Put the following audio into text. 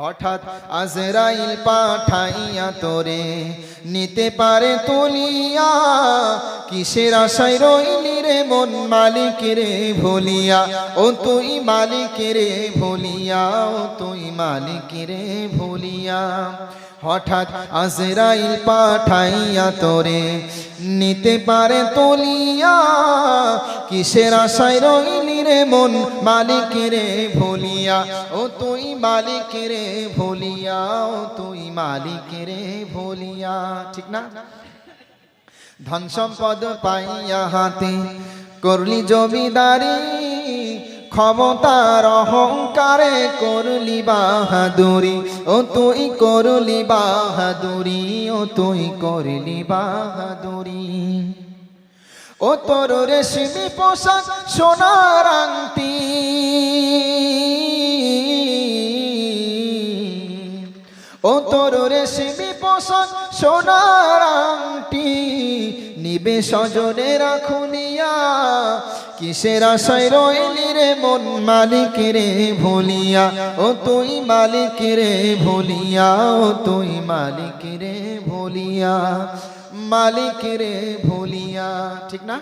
হঠাৎ আজরাইল পাঠাইয়া তোরে নিতে পারে তুলিয়া, কিসের আশায় রইলি রে মন মালিক রে ভুলিয়া? ও তুই মালিক রে ভুলিয়া, ও তুই মালিক রে ভুলিয়া। হঠাৎ আজরাইল পাঠাইয়া তোরে নিতে পারে তুলিয়া কিসের আশায় রইলি রে মন? মালিক রে ভুলিয়া। ও তুই মালিক রে ভুলিয়া, ও তুই মালিক রে ভুলিয়া। ঠিক না? ধন সম্পদ পাইয়া হাতে করলি জমিদারি, ক্ষমতার অহংকারে করলি বাহাদুরি। ও তুই করলি বাহাদুরি, ও তুই করলি বাহাদুরি। ও তোর রেশমি পোশাক সোনার আংটি। ও তোর রেশমি পোশাক সোনার আংটি। নিবে সজনে রাখুনিয়া, কিসের আশায় রইলি রে মন মালিক রে ভুলিয়া? ও তুই মালিক রে ভুলিয়া, ও তুই মালিক রে ভুলিয়া, মালিক রে ভুলিয়া। ঠিক না?